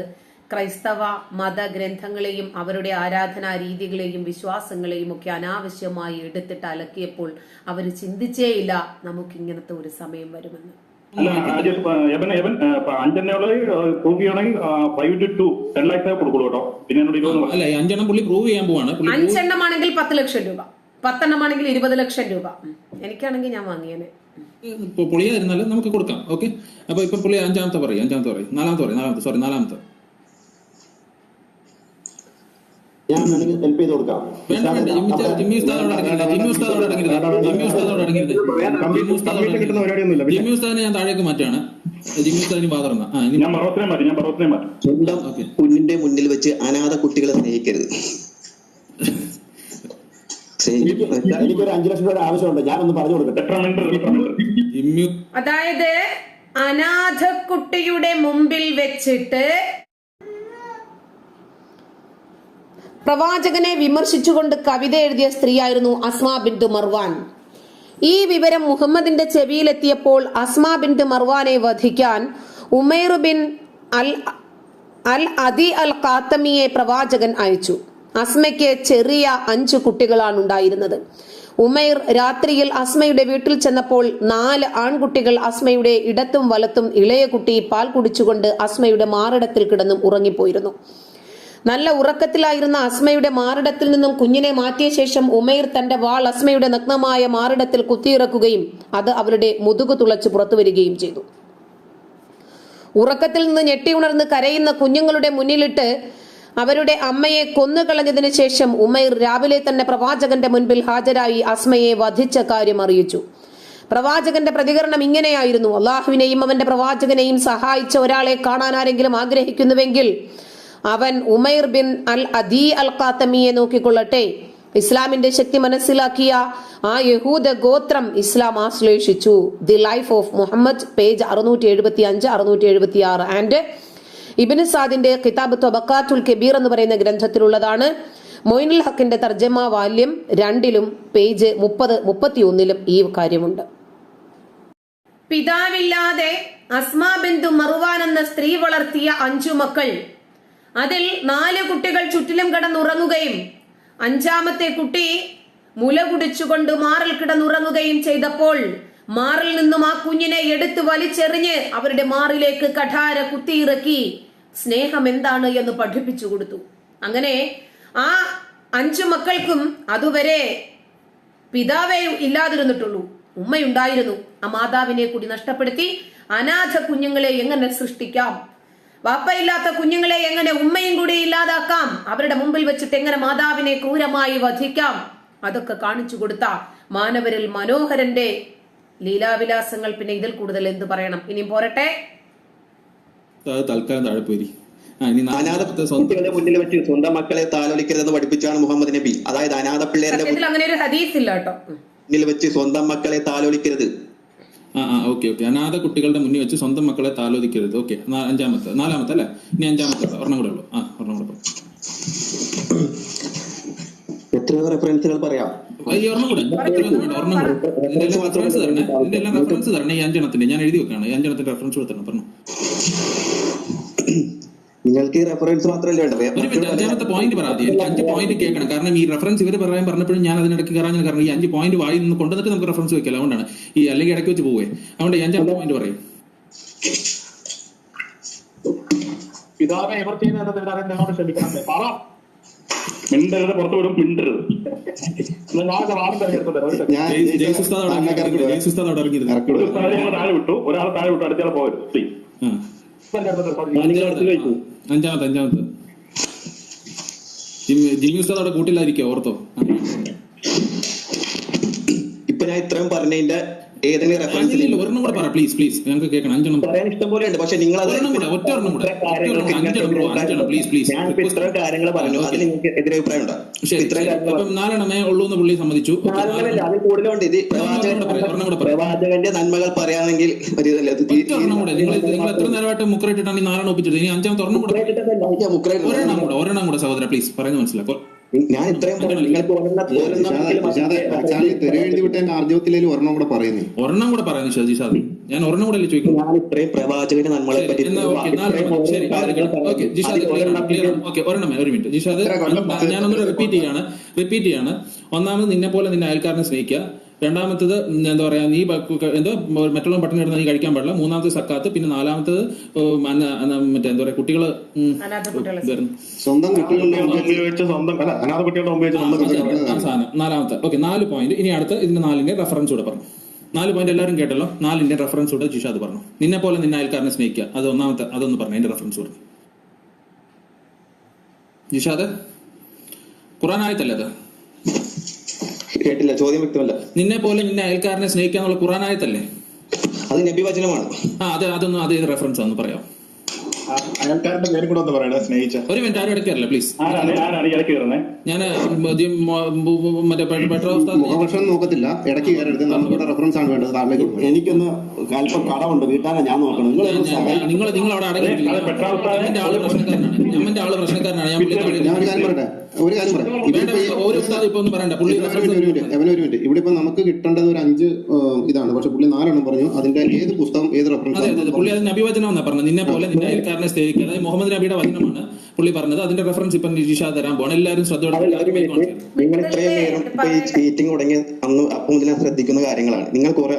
ക്രൈസ്തവ മതഗ്രന്ഥങ്ങളെയും അവരുടെ ആരാധനാ രീതികളെയും വിശ്വാസങ്ങളെയും ഒക്കെ അനാവശ്യമായി എടുത്തിട്ട് അലക്കിയപ്പോൾ അവർ ചിന്തിച്ചേയില്ല നമുക്ക് ഇങ്ങനത്തെ ഒരു സമയം വരുമെന്ന്. അല്ല അഞ്ചെണ്ണം പുള്ളി പ്രൂവ് ചെയ്യാൻ പോവാണ്. അഞ്ചെണ്ണമാണെങ്കിൽ പത്ത് ലക്ഷം രൂപ. പത്തെണ്ണമാണെങ്കിൽ ഇരുപത് ലക്ഷം രൂപ. എനിക്കാണെങ്കിൽ ഞാൻ വാങ്ങിയേനെ. പൊളിയായിരുന്നാലും നമുക്ക് കൊടുക്കാം ഓക്കെ? അപ്പൊ ഇപ്പൊ പുള്ളി അഞ്ചാമത്തെ പറയും അഞ്ചാമത്തെ പറയും നാലാമത്തെ പറയും നാലാമത്തെ സോറി നാലാമത്തെ. ഞാൻ വേണമെങ്കിൽ ഹെൽപ്പ് ചെയ്ത് കൊടുക്കാം. കിട്ടുന്ന പരിപാടിയൊന്നുമില്ല ജിമ്മി ഉസ്താദിനെ ഞാൻ താഴേക്ക് മാറ്റാണ് ഞാൻ മാറ്റി ഞാൻ പർവത്തിനെ മാറ്റി. സ്വന്തം കുഞ്ഞിന്റെ മുന്നിൽ വെച്ച് അനാഥ കുട്ടികളെ സ്നേഹിക്കരുത്. എനിക്കൊരു അഞ്ചു ലക്ഷം രൂപയുടെ ആവശ്യമുണ്ട്. ഞാനൊന്ന് പറഞ്ഞു കൊടുക്കട്ടെ. അതായത് അനാഥ കുട്ടിയുടെ മുമ്പിൽ വെച്ചിട്ട് പ്രവാചകനെ വിമർശിച്ചുകൊണ്ട് കവിത എഴുതിയ സ്ത്രീയായിരുന്നു അസ്മാ ബിന്ദു മർവാൻ. ഈ വിവരം മുഹമ്മദിന്റെ ചെവിയിലെത്തിയപ്പോൾ അസ്മാ ബിന്ദു മർവാനെ വധിക്കാൻ Umair bin al al Adi al കാത്തമിയെ പ്രവാചകൻ അയച്ചു. അസ്മയ്ക്ക് ചെറിയ അഞ്ചു കുട്ടികളാണ് ഉണ്ടായിരുന്നത്. ഉമൈർ രാത്രിയിൽ അസ്മയുടെ വീട്ടിൽ ചെന്നപ്പോൾ നാല് ആൺകുട്ടികൾ അസ്മയുടെ ഇടത്തും വലത്തും ഇളയ കുട്ടി പാൽ കുടിച്ചുകൊണ്ട് അസ്മയുടെ മാറിടത്തിൽ കിടന്നും ഉറങ്ങിപ്പോയിരുന്നു. നല്ല ഉറക്കത്തിലായിരുന്ന അസ്മയുടെ മാറിടത്തിൽ നിന്നും കുഞ്ഞിനെ മാറ്റിയ ശേഷം ഉമൈർ തന്റെ വാൾ അസ്മയുടെ നഗ്നമായ മാറിടത്തിൽ കുത്തിയിറക്കുകയും അത് അവരുടെ മുതുകു തുളച്ച് പുറത്തു വരികയും ചെയ്തു. ഉറക്കത്തിൽ നിന്ന് ഞെട്ടി ഉണർന്ന് കരയുന്ന കുഞ്ഞുങ്ങളുടെ മുന്നിലിട്ട് അവരുടെ അമ്മയെ കൊന്നുകളഞ്ഞതിനു ശേഷം ഉമൈർ രാവിലെ തന്നെ പ്രവാചകന്റെ മുൻപിൽ ഹാജരായി അസ്മയെ വധിച്ച കാര്യം അറിയിച്ചു. പ്രവാചകന്റെ പ്രതികരണം ഇങ്ങനെയായിരുന്നു. അള്ളാഹുവിനെയും അവന്റെ പ്രവാചകനെയും സഹായിച്ച ഒരാളെ കാണാൻ ആരെങ്കിലും ആഗ്രഹിക്കുന്നുവെങ്കിൽ അവൻ ഉമൈർ ബിൻ അൽ അദീ അൽ ഖാത്തമിയെ നോക്കിക്കൊള്ളട്ടെ. ഇസ്ലാമിന്റെ ശക്തി മനസ്സിലാക്കിയ ആ യഹൂദ ഗോത്രം ഇസ്ലാം ആശ്ലേഷിച്ചു. The life of Muhammad page അറുന്നൂറ്റി എഴുപത്തി അഞ്ച് അറുന്നൂറ്റി എഴുപത്തി ആറ് ആൻഡ് ഇബിന് സാദിന്റെ കിതാബ് തൊബക്കാത്തുൽ കബീർ എന്ന് പറയുന്ന ഗ്രന്ഥത്തിലുള്ളതാണ്. മൊയിനുൽ ഹക്കിന്റെ തർജമ വാല്യം രണ്ടിലും പേജ് മുപ്പത് മുപ്പത്തിയൊന്നിലും ഈ കാര്യമുണ്ട്. പിതാവില്ലാതെ അസ്മാ ബിന്ദു മറുവാൻ എന്ന സ്ത്രീ വളർത്തിയ അഞ്ചു മക്കൾ അതിൽ നാല് കുട്ടികൾ ചുറ്റിലും കിടന്നുറങ്ങുകയും അഞ്ചാമത്തെ കുട്ടി മുല കുടിച്ചുകൊണ്ട് മാറിൽ കിടന്നുറങ്ങുകയും ചെയ്തപ്പോൾ മാറിൽ നിന്നും ആ കുഞ്ഞിനെ എടുത്തു വലിച്ചെറിഞ്ഞ് അവരുടെ മാറിലേക്ക് കഠാര കുത്തിയിറക്കി സ്നേഹം എന്താണ് എന്ന് പഠിപ്പിച്ചു കൊടുത്തു. അങ്ങനെ ആ അഞ്ചു മക്കൾക്കും അതുവരെ പിതാവേ ഇല്ലാതിരുന്നിട്ടുള്ളൂ. ഉമ്മയുണ്ടായിരുന്നു. ആ മാതാവിനെ കൂടി നഷ്ടപ്പെടുത്തി അനാഥ കുഞ്ഞുങ്ങളെ എങ്ങനെ സൃഷ്ടിക്കാം? വാപ്പയില്ലാത്ത കുഞ്ഞുങ്ങളെ എങ്ങനെ ഉമ്മയും കൂടി ഇല്ലാതാക്കാം? അവരുടെ മുമ്പിൽ വെച്ചിട്ട് എങ്ങനെ മാതാവിനെ ക്രൂരമായി വധിക്കാം? അതൊക്കെ കാണിച്ചു കൊടുത്ത മാനവരിൽ മനോഹരന്റെ ലീലാവിലാസങ്ങൾ പിന്നെ ഇതിൽ കൂടുതൽ എന്ത് പറയണം? ഇനിയും പോരട്ടെ? തൽക്കാലം താഴെ പോയി ആ ഇനി അനാഥ മുന്നിൽ വെച്ച് സ്വന്തം മക്കളെ താലോലിക്കരുതെന്ന് പഠിപ്പിച്ചാണ് മുഹമ്മദ് നബി. അതായത് അനാഥ പിള്ളേരുടെ അങ്ങനെ ഒരു ഹദീസ് ഇല്ല കേട്ടോ. മുന്നിൽ വെച്ച് സ്വന്തം മക്കളെ താലോലിക്കരുത്. ആ ആ ഓക്കെ ഓക്കെ. അനാഥ കുട്ടികളുടെ മുന്നിൽ വെച്ച് സ്വന്തം മക്കളെ താലോദിക്കരുത് ഓക്കെ അഞ്ചാമത്തെ നാലാമത്തെ അല്ലേ? ഇനി അഞ്ചാമത്തെ? ഒരെണ്ണം കൂടെ ഉള്ളൂ. ആ ഒരെണ്ണം കൂടെ. എത്രയോ റെഫറൻസുകൾ പറയാം. ഒരെണ്ണം കൂടെ ഒരെണ്ണം കൂടെ റെഫറൻസ് തരണേ. ഇതിന്റെ എല്ലാം റെഫറൻസ് തരണേ ഈ അഞ്ചെണ്ണത്തിന്റെ. ഞാൻ എഴുതി വെക്കാണ് ഈ അഞ്ചെണ്ണത്തിന്റെ റെഫറൻസ് കൊടുത്തരണം പറഞ്ഞു. നിങ്ങൾക്ക് ഈ റെഫറൻസ് മാത്രമല്ലേ അഞ്ചാമത്തെ പോയിന്റ് പറയാതെ എനിക്ക് അഞ്ച് പോയിന്റ് കേൾക്കണം. കാരണം ഈ റെഫറൻസ് ഇവർ പറയാൻ പറഞ്ഞപ്പോഴും ഞാൻ അതിനിടയ്ക്ക് കയറാൻ കാരണം ഈ അഞ്ച് പോയിന്റ് വായി നിന്ന് കൊണ്ടുവന്നിട്ട് നമുക്ക് റെഫറൻസ് വെക്കില്ല. അതുകൊണ്ടാണ്. ഈ അല്ലെങ്കിൽ ഇടയ്ക്ക് വെച്ച് പോവേ. അതുകൊണ്ട് അഞ്ചാം അഞ്ചാമത്തെ പോയിന്റ് പറയും. പിതാവെ ഇവർ ചെയ്യുന്നത് ഞങ്ങളോട് ക്ഷമിക്കണം പറ. മിണ്ടരുത് പുറത്തു വിടും മിണ്ടരുത്. ജയസുസ്താദ് അവിടെ ഇറങ്ങിയിരുന്നു താഴെ വിട്ടു. ഒരാൾ താഴെ വിട്ടു അടുത്തയാൾ പോകരുത് അഞ്ചാമത്തെ അഞ്ചാമത്തെ. ജിമ്മി ഉസ്താദ് അവിടെ കൂട്ടില്ലായിരിക്കും ഓർത്തോ? ഇപ്പൊ ഞാൻ ഇത്രയും പറഞ്ഞതിന്റെ ഏതെങ്കിലും റെഫറൻസ് ഇല്ല, ഒരെണ്ണം കൂടെ പറ പ്ലീസ് പ്ലീസ് ഞങ്ങൾക്ക് കേൾക്കണം. അഞ്ചെണ്ണം പറ. പറയാൻ ഇഷ്ടം പോലെ ഉണ്ട്. പക്ഷെ നിങ്ങൾ അത് ഒരെണ്ണം കൂടെ, ഒറ്റ ഒരെണ്ണം കൂടെ. ഇത്ര കാര്യങ്ങൾക്ക് ഒറ്റ ഒരെണ്ണം, അഞ്ചെണ്ണം ബ്രോ, അഞ്ചെണ്ണം, please, please. ഞാൻ ഇപ്പൊ ഇത്രയും കാര്യങ്ങൾ പറഞ്ഞു അതിൽ നിങ്ങൾക്ക് ഉണ്ടോ? ഇത്രയും നാലെണ്ണമേ ഉള്ളൂ എന്ന് പുള്ളി സമ്മതിച്ചു. കൂടുതലുണ്ട്. ഇത്. പ്രവാചകന്റെ നന്മകൾ പറയാണെങ്കിൽ ഒരെണ്ണം കൂടെ. നിങ്ങൾ എത്ര നേരമായിട്ട് മുക്കറായിട്ടാണ് ഈ നാലെണ്ണം ഒപ്പിച്ചത്? ഇനി അഞ്ചാമത്തെ ഒരെണ്ണം കൂടെ. ഒരെണ്ണം കൂടെ ഒരെണ്ണം കൂടെ സഹോദര പ്ലീസ് പറയുന്നത് മനസ്സിലാക്കോ ഞാൻ ഇത്രയും പറഞ്ഞു ഒരെണ്ണം വിട്ടതിന്റെ കൂടെ പറയുന്നേ. ഒരെണ്ണം കൂടെ പറയുന്നു ഷാജി ഷാദ് ഞാൻ ഒരെണ്ണം കൂടെ അല്ലേ ചോദിക്കുന്നു ഞാൻ ഇത്രയും പ്രവാചകന്റെ നന്മകളെ പറ്റി എന്നാ ഓക്കെ ഇത്രയും നാലെണ്ണം ശരി കാര്യങ്ങൾ പറഞ്ഞു. ഓക്കെ ജിഷാദ് അതിൽ ഒരെണ്ണം ക്ലിയർ ഓക്കെ ഒരെണ്ണം ഒരു മിനിറ്റ്. ജിഷാദ് ഇത്ര കൊല്ലം പത്ത് ഞാനൊന്ന് റിപ്പീറ്റ് ചെയ്യാണ് റിപ്പീറ്റ് ചെയ്യാണ്. ഒന്നാമത് നിന്നെ പോലെ നിന്നെ അയൽക്കാരനെ സ്നേഹിക്കുക. രണ്ടാമത്തത് എന്താ പറയാ നീ എന്തോ മറ്റുള്ള പട്ടണം എടുത്താൽ നീ കഴിക്കാൻ പാടില്ല. മൂന്നാമത്തെ സക്കാത്ത് പിന്നെ നാലാമത്തത് മറ്റേ എന്താ പറയാ കുട്ടികൾ. സ്വന്തം സാധനം നാലാമത്തെ ഓക്കെ നാല് പോയിന്റ് ഇനി അടുത്ത് ഇതിന്റെ നാലിന്റെ റെഫറൻസ് കൂടെ പറഞ്ഞു. നാല് പോയിന്റ് എല്ലാവരും കേട്ടല്ലോ? നാലിന്റെ റെഫറൻസ് കൂടെ ജിഷ അത് പറഞ്ഞു. നിന്നെ പോലെ നിന്നെ അയൽക്കാരനെ സ്നേഹിക്കുക. അത് ഒന്നാമത്തെ അതൊന്ന് പറഞ്ഞു അതിന്റെ റെഫറൻസ് പറഞ്ഞു ജിഷാദ് ഖുറാൻ ആയത്തല്ലേ അത്? കേട്ടില്ല ചോദ്യം വ്യക്തമല്ല. നിന്നെ പോലെ നിന്നെ അയൽക്കാരനെ സ്നേഹിക്കാന്നുള്ള ഖുറാനായതല്ലേ അത് നബി വചനമാണ്. ആ അതെ അതൊന്നും അതേ റെഫറൻസ് ഒന്ന് പറയാം. അയൽക്കാരുടെ പേരും കൂടെ ഒന്ന് പറയണേ സ്നേഹിച്ച. ഒരു മിനിറ്റ് ആരും പ്ലീസ് ഞാൻ മറ്റേ പെട്രോൾ ഉസ്താദ് മുഖവർഷം നോക്കത്തില്ല. ഇടയ്ക്ക് കയറരുത് നമുക്കിവിടെ റെഫറൻസ് ആണ് വേണ്ടത്. എനിക്കൊന്ന് അല്പം കടമുണ്ട് വീട്ടാനെ ഞാൻ നോക്കണം നിങ്ങൾ നിങ്ങൾ നിങ്ങൾ അവിടെ ആൾ പ്രശ്നക്കാരനാണ്. ഞാൻ ആൾ പ്രശ്നക്കാരനാണ്. ഞാൻ ഞാൻ കാര്യം പറയട്ടെ. ഒരു കാര്യം പറയാം ഇവിടെ ഇപ്പൊ ഒരു ഉസ്താദ് ഇപ്പൊ ഒന്നും പറയണ്ട. പുള്ളി ഒരു മിനിറ്റ്, ഇവിടെ ഇപ്പൊ നമുക്ക് കിട്ടേണ്ടത് ഒരു അഞ്ച് ഇതാണ്. പക്ഷെ പുള്ളി നാലെണ്ണം പറഞ്ഞു. അതിന്റെ ഏത് പുസ്തകം ഏത് റെഫറൻസ് അതെ അതെ പുള്ളി അതിന് അഭിവചനം പറഞ്ഞത്. നിന്നെ പോലെ നിന്നെ അയൽക്കാരനെ സ്നേഹിക്കുക. അതായത് മുഹമ്മദ് നബിയുടെ വചനമാണ് പുള്ളി പറഞ്ഞത്. അതിന്റെ റെഫറൻസ് ഇപ്പൊ നിരീക്ഷ തരാൻ പോകണം എല്ലാവരും ശ്രദ്ധയോടെ നിങ്ങൾ ഇത്രയും നേരം ഈ തുടങ്ങിയ അന്ന് അപ്പം മുതൽ ശ്രദ്ധിക്കുന്ന കാര്യങ്ങളാണ്. നിങ്ങൾ കുറെ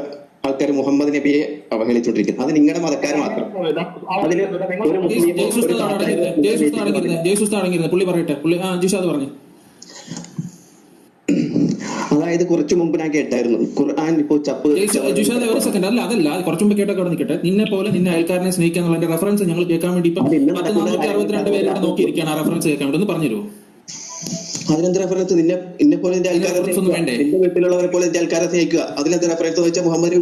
ആൾക്കാർ മുഹമ്മദ് നബിയെ അവഹേളിച്ചോണ്ടിരിക്കുന്നത് അത് നിങ്ങളുടെ മതക്കാർ മാത്രം. അതിൽ ഒരു മുസ്ലിം പറഞ്ഞു. അതായത് കുറച്ചു മുമ്പ് ഞാൻ കേട്ടായിരുന്നു. ഖുർആൻ ഇപ്പോ ചപ്പ് ഒരു സെക്കൻഡ് അല്ല അതല്ല. കുറച്ചു മുമ്പ് കേട്ടൊക്കെ നിൽക്കട്ടെ നിന്നെ പോലെ നിന്നെ അയൽക്കാരനെ സ്നേഹിക്കാന്നുള്ള റഫറൻസ് ഞങ്ങൾ കേൾക്കാൻ വേണ്ടി ഇപ്പൊ പത്ത് നാനൂറ്റി അറുപത്തിരണ്ട് പേര് ഇവിടെ നോക്കിയിരിക്കുകയാണ് ആ റെഫറൻസ് കേൾക്കാൻ വേണ്ടി. ഒന്ന് പറഞ്ഞുതരുമോ? അതിനെന്ത് റെഫറൻസ് നിന്നെ നിന്നെ പോലെ എന്റെ ആൾക്കാരെ ഒന്നും വേണ്ടേ? എന്റെ വീട്ടിലുള്ളവരെ പോലെ എന്റെ ആൾക്കാരെ സ്നേഹിക്കുക? അതിനെന്ത് റെഫറൻസ് വെച്ചാൽ മുഹമ്മദ്.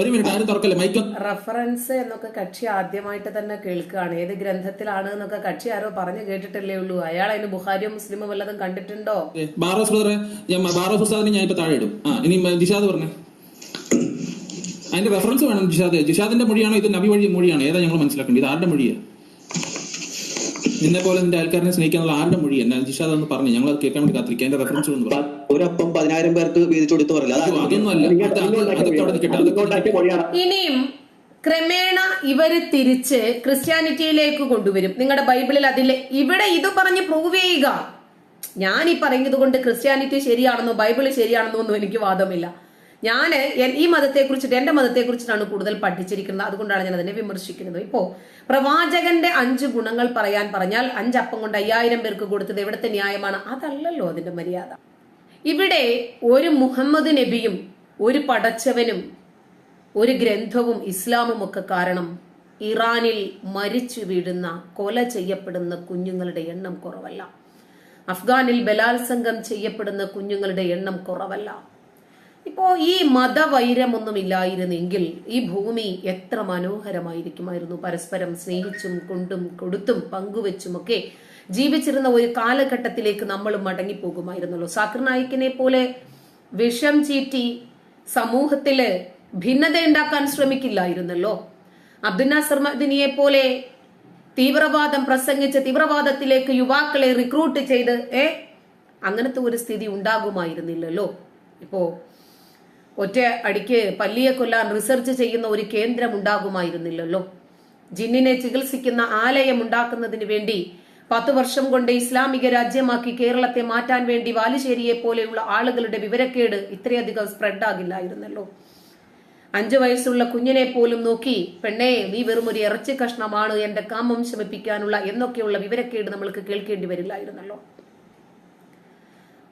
ഒരു മിനിറ്റ് ആരും തുറക്കല്ലേ? മൈക്ക് റഫറൻസ് എന്നൊക്കെ കക്ഷി ആദ്യമായിട്ട് തന്നെ കേൾക്കുകയാണ്. ഏത് ഗ്രന്ഥത്തിലാണ് എന്നൊക്കെ കക്ഷി ആരോ പറഞ്ഞു കേട്ടിട്ടല്ലേ ഉള്ളൂ. അയാൾ അതിന് ബുഹാരിയോ മുസ്ലിമോ വല്ലതും കണ്ടിട്ടുണ്ടോ? ബാറോസ് ബ്രദറെ ഞാൻ ബാറോസ് ഉസ്താദിനെ ഞാൻ ഇപ്പൊ താഴെ ഇടും. ആ ഇനി ജിഷാദ് പറഞ്ഞേ. അതിന്റെ റെഫറൻസ് വേണം ജിഷാദ്. ജിഷാദിന്റെ മൊഴിയാണോ? ഇത് നബി വഴി മൊഴിയാണോ? ഏതാ ഞങ്ങൾ മനസ്സിലാക്കേണ്ടത്? ഇത് ആരുടെ മൊഴിയാ? നിന്നെ പോലെ നിന്റെ ആൾക്കാരനെ സ്നേഹിക്കാനുള്ള ആരുടെ മൊഴി? എന്നാൽ ജിഷാദ് എന്ന് പറഞ്ഞു. ഞങ്ങൾ അത് കേൾക്കാൻ വേണ്ടി കാത്തിരിക്കുക അതിന്റെ റെഫറൻസ് ഒന്ന് പറഞ്ഞു ഒരപ്പം പതിനായിരം പേർക്ക് വീതിച്ചു കൊടുത്തു പറയില്ല? ഇനിയും ക്രമേണ ഇവർ തിരിച്ച് ക്രിസ്ത്യാനിറ്റിയിലേക്ക് കൊണ്ടുവരും. നിങ്ങളുടെ ബൈബിളിൽ അതിൽ ഇവിടെ ഇത് പറഞ്ഞ് പ്രൂവ് ചെയ്യുക. ഞാൻ ഈ പറയുന്നത് കൊണ്ട് ക്രിസ്ത്യാനിറ്റി ശരിയാണെന്നോ ബൈബിൾ ശരിയാണെന്നോ ഒന്നും എനിക്ക് വാദമില്ല. ഞാൻ ഈ മതത്തെ കുറിച്ചിട്ട് എന്റെ മതത്തെ കുറിച്ചിട്ടാണ് കൂടുതൽ പഠിച്ചിരിക്കുന്നത്. അതുകൊണ്ടാണ് ഞാൻ അതിനെ വിമർശിക്കുന്നത്. ഇപ്പോ പ്രവാചകന്റെ അഞ്ച് ഗുണങ്ങൾ പറയാൻ പറഞ്ഞാൽ അഞ്ചപ്പം കൊണ്ട് അയ്യായിരം പേർക്ക് കൊടുത്തത് എവിടുത്തെ ന്യായമാണ്? അതല്ലല്ലോ അതിന്റെ മര്യാദ. ഇവിടെ ഒരു മുഹമ്മദ് നബിയും ഒരു പടച്ചവനും ഒരു ഗ്രന്ഥവും ഇസ്ലാമും ഒക്കെ കാരണം ഇറാനിൽ മരിച്ചു വീഴുന്ന കൊല ചെയ്യപ്പെടുന്ന കുഞ്ഞുങ്ങളുടെ എണ്ണം കുറവല്ല. അഫ്ഗാനിൽ ബലാത്സംഗം ചെയ്യപ്പെടുന്ന കുഞ്ഞുങ്ങളുടെ എണ്ണം കുറവല്ല. ഇപ്പോ ഈ മതവൈരമൊന്നും ഇല്ലായിരുന്നെങ്കിൽ ഈ ഭൂമി എത്ര മനോഹരമായിരിക്കുമായിരുന്നു. പരസ്പരം സ്നേഹിച്ചും കൊണ്ടും കൊടുത്തും പങ്കുവെച്ചുമൊക്കെ ജീവിച്ചിരുന്ന ഒരു കാലഘട്ടത്തിലേക്ക് നമ്മൾ മടങ്ങിപ്പോകുമായിരുന്നല്ലോ. സാക്കർ നായിക്കിനെ പോലെ വിഷം ചീറ്റി സമൂഹത്തിൽ ഭിന്നത ഉണ്ടാക്കാൻ ശ്രമിക്കില്ലായിരുന്നല്ലോ. അബ്ദുൽ പോലെ തീവ്രവാദം പ്രസംഗിച്ച് തീവ്രവാദത്തിലേക്ക് യുവാക്കളെ റിക്രൂട്ട് ചെയ്ത് ഏ? അങ്ങനത്തെ ഒരു സ്ഥിതി ഉണ്ടാകുമായിരുന്നില്ലല്ലോ. ഇപ്പോ ഒറ്റ അടിക്ക് പല്ലിയെ കൊല്ലാൻ റിസർച്ച് ചെയ്യുന്ന ഒരു കേന്ദ്രം ഉണ്ടാകുമായിരുന്നില്ലല്ലോ. ജിന്നിനെ ചികിത്സിക്കുന്ന ആലയം ഉണ്ടാക്കുന്നതിന് വേണ്ടി പത്ത് വർഷം കൊണ്ട് ഇസ്ലാമിക രാജ്യമാക്കി കേരളത്തെ മാറ്റാൻ വേണ്ടി വാലുശ്ശേരിയെ പോലെയുള്ള ആളുകളുടെ വിവരക്കേട് ഇത്രയധികം സ്പ്രെഡ് ആകില്ലായിരുന്നല്ലോ അഞ്ചു വയസ്സുള്ള കുഞ്ഞിനെ പോലും നോക്കി പെണ്ണേ നീ വെറും ഒരു ഇറച്ചി കഷ്ണമാണ് എന്റെ കാമം ശമിപ്പിക്കാനുള്ള എന്നൊക്കെയുള്ള വിവരക്കേട് നമ്മൾക്ക് കേൾക്കേണ്ടി വരില്ലായിരുന്നല്ലോ.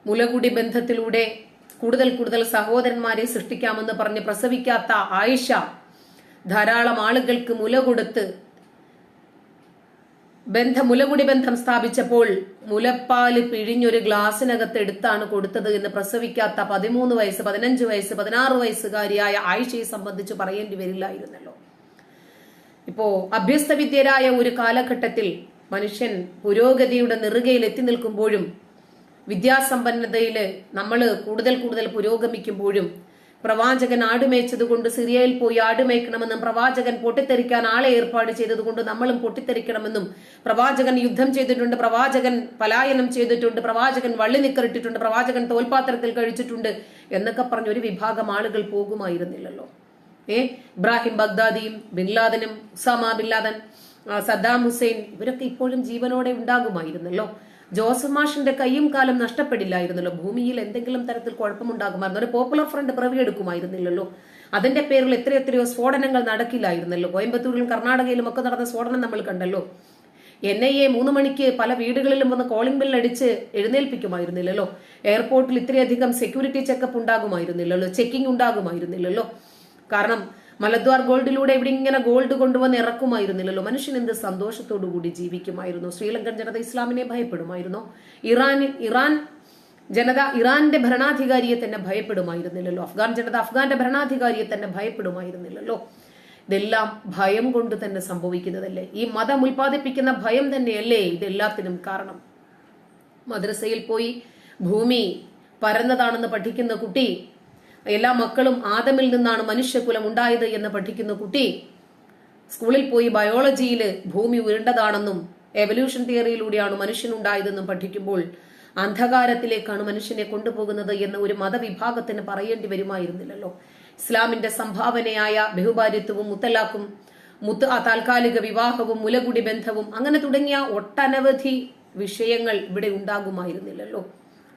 മുലകുടി ബന്ധത്തിലൂടെ കൂടുതൽ കൂടുതൽ സഹോദരന്മാരെ സൃഷ്ടിക്കാമെന്ന് പറഞ്ഞ് പ്രസവിക്കാത്ത ആയിഷ ധാരാളം ആളുകൾക്ക് മുല കൊടുത്ത് ബന്ധം മുലകുടി ബന്ധം സ്ഥാപിച്ചപ്പോൾ മുലപ്പാൽ പിഴിഞ്ഞൊരു ഗ്ലാസിനകത്ത് എടുത്താണ് കൊടുത്തത് എന്ന് പ്രസവിക്കാത്ത പതിമൂന്ന് വയസ്സ് പതിനഞ്ച് വയസ്സ് പതിനാറ് വയസ്സുകാരിയായ ആയിഷയെ സംബന്ധിച്ച് പറയേണ്ടി വരില്ലായിരുന്നല്ലോ. ഇപ്പോ അഭ്യസ്തവിദ്യരായ ഒരു കാലഘട്ടത്തിൽ മനുഷ്യൻ പുരോഗതിയുടെ നെറുകയിൽ എത്തി നിൽക്കുമ്പോഴും വിദ്യാസമ്പന്നതയിൽ നമ്മൾ കൂടുതൽ കൂടുതൽ പുരോഗമിക്കുമ്പോഴും പ്രവാചകൻ ആടുമേച്ചത് കൊണ്ട് സിറിയയിൽ പോയി ആടുമേക്കണമെന്നും പ്രവാചകൻ പൊട്ടിത്തെറിക്കാൻ ആളെ ഏർപ്പാട് ചെയ്തതുകൊണ്ട് നമ്മളും പൊട്ടിത്തെറിക്കണമെന്നും പ്രവാചകൻ യുദ്ധം ചെയ്തിട്ടുണ്ട് പ്രവാചകൻ പലായനം ചെയ്തിട്ടുണ്ട് പ്രവാചകൻ വള്ളി നിക്കറിട്ടിട്ടുണ്ട് പ്രവാചകൻ തോൽപാത്രത്തിൽ കഴിച്ചിട്ടുണ്ട് എന്നൊക്കെ പറഞ്ഞ ഒരു വിഭാഗം ആളുകൾ പോകുമായിരുന്നില്ലല്ലോ. ഏ? ഇബ്രാഹിം ബഗ്ദാദിയും ബിൻ ലാദനും ഉസാമ ബിൻ സദ്ദാം ഹുസൈൻ ഇവരൊക്കെ ഇപ്പോഴും ജീവനോടെ ഉണ്ടാകുമായിരുന്നല്ലോ. ജോസഫ് മാഷിന്റെ കയ്യും കാലം നഷ്ടപ്പെടില്ലായിരുന്നല്ലോ. ഭൂമിയിൽ എന്തെങ്കിലും തരത്തിൽ കുഴപ്പമുണ്ടാകുമായിരുന്നു. ഒരു പോപ്പുലർ ഫ്രണ്ട് പിറവിയെടുക്കുമായിരുന്നില്ലല്ലോ. അതിന്റെ പേരിൽ എത്രയെത്രയോ സ്ഫോടനങ്ങൾ നടക്കില്ലായിരുന്നല്ലോ. കോയമ്പത്തൂരിലും കർണാടകയിലും ഒക്കെ നടന്ന സ്ഫോടനം നമ്മൾ കണ്ടല്ലോ. എൻ ഐ എ മൂന്ന് മണിക്ക് പല വീടുകളിലും വന്ന് കോളിംഗ് ബെൽ അടിച്ച് എഴുന്നേൽപ്പിക്കുമായിരുന്നില്ലല്ലോ. എയർപോർട്ടിൽ ഇത്രയധികം സെക്യൂരിറ്റി ചെക്കപ്പ് ഉണ്ടാകുമായിരുന്നില്ലല്ലോ. ചെക്കിംഗ് ഉണ്ടാകുമായിരുന്നില്ലല്ലോ. കാരണം മലദ്വാർ ഗോൾഡിലൂടെ ഇവിടെ ഇങ്ങനെ ഗോൾഡ് കൊണ്ടുവന്ന് ഇറക്കുമായിരുന്നില്ലല്ലോ. മനുഷ്യൻ എന്ത് സന്തോഷത്തോടു കൂടി ജീവിക്കുമായിരുന്നു. ശ്രീലങ്കൻ ജനത ഇസ്ലാമിനെ ഭയപ്പെടുമായിരുന്നു. ഇറാനിൽ ഇറാൻ ജനത ഇറാന്റെ ഭരണാധികാരിയെ തന്നെ ഭയപ്പെടുമായിരുന്നില്ലല്ലോ. അഫ്ഗാൻ ജനത അഫ്ഗാന്റെ ഭരണാധികാരിയെ തന്നെ ഭയപ്പെടുമായിരുന്നില്ലല്ലോ. ഇതെല്ലാം ഭയം കൊണ്ട് തന്നെ സംഭവിക്കുന്നതല്ലേ? ഈ മതം ഉൽപ്പാദിപ്പിക്കുന്ന ഭയം തന്നെയല്ലേ ഇതെല്ലാത്തിനും കാരണം? മദ്രസയിൽ പോയി ഭൂമി പരന്നതാണെന്ന് പഠിക്കുന്ന കുട്ടി എല്ലാ മക്കളും ആദമിൽ നിന്നാണ് മനുഷ്യകുലം ഉണ്ടായത് എന്ന് പഠിക്കുന്ന കുട്ടി സ്കൂളിൽ പോയി ബയോളജിയിൽ ഭൂമി ഉരുണ്ടതാണെന്നും എവല്യൂഷൻ തിയറിയിലൂടെയാണ് മനുഷ്യൻ ഉണ്ടായതെന്നും പഠിക്കുമ്പോൾ അന്ധകാരത്തിലേക്കാണ് മനുഷ്യനെ കൊണ്ടുപോകുന്നത് എന്ന് ഒരു മതവിഭാഗത്തിന് പറയേണ്ടി വരുമായിരുന്നില്ലല്ലോ. ഇസ്ലാമിന്റെ സംഭാവനയായ ബഹുഭാര്യത്വവും മുത്തലാഖും മുത്ത് താൽക്കാലിക വിവാഹവും മുലകുടി ബന്ധവും അങ്ങനെ തുടങ്ങിയ ഒട്ടനവധി വിഷയങ്ങൾ ഇവിടെ ഉണ്ടാകുമായിരുന്നില്ലല്ലോ.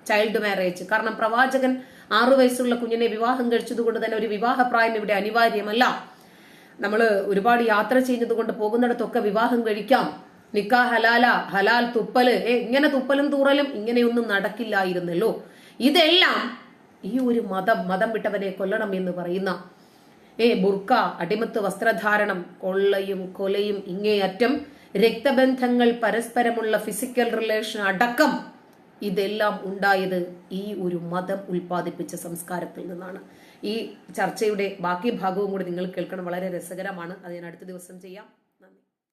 ചൈൽഡ് മാരേജ് കാരണം പ്രവാചകൻ ആറു വയസ്സുള്ള കുഞ്ഞിനെ വിവാഹം കഴിച്ചതുകൊണ്ട് തന്നെ ഒരു വിവാഹപ്രായം ഇവിടെ അനിവാര്യമല്ല. നമ്മൾ ഒരുപാട് യാത്ര ചെയ്യുന്നത് കൊണ്ട് പോകുന്നിടത്തൊക്കെ വിവാഹം കഴിക്കാം. നിക്കാ ഹലാല ഹലാൽ തുപ്പൽ. ഏ ഇങ്ങനെ തുപ്പലും തൂറലും ഇങ്ങനെയൊന്നും നടക്കില്ലായിരുന്നല്ലോ. ഇതെല്ലാം ഈ ഒരു മതം മതം വിട്ടവനെ കൊല്ലണം എന്ന് പറയുന്ന ഏ ബുർക്ക അടിമത്ത് വസ്ത്രധാരണം കൊള്ളയും കൊലയും ഇങ്ങേയറ്റം രക്തബന്ധങ്ങൾ പരസ്പരമുള്ള ഫിസിക്കൽ റിലേഷൻ അടക്കം ഇതെല്ലാം ഉണ്ടായത് ഈ ഒരു മതം ഉൽപ്പാദിപ്പിച്ച സംസ്കാരത്തിൽ നിന്നാണ്. ഈ ചർച്ചയുടെ ബാക്കി ഭാഗവും കൂടി നിങ്ങൾ കേൾക്കണം. വളരെ രസകരമാണ്. അത് ഞാൻ അടുത്ത ദിവസം ചെയ്യാം.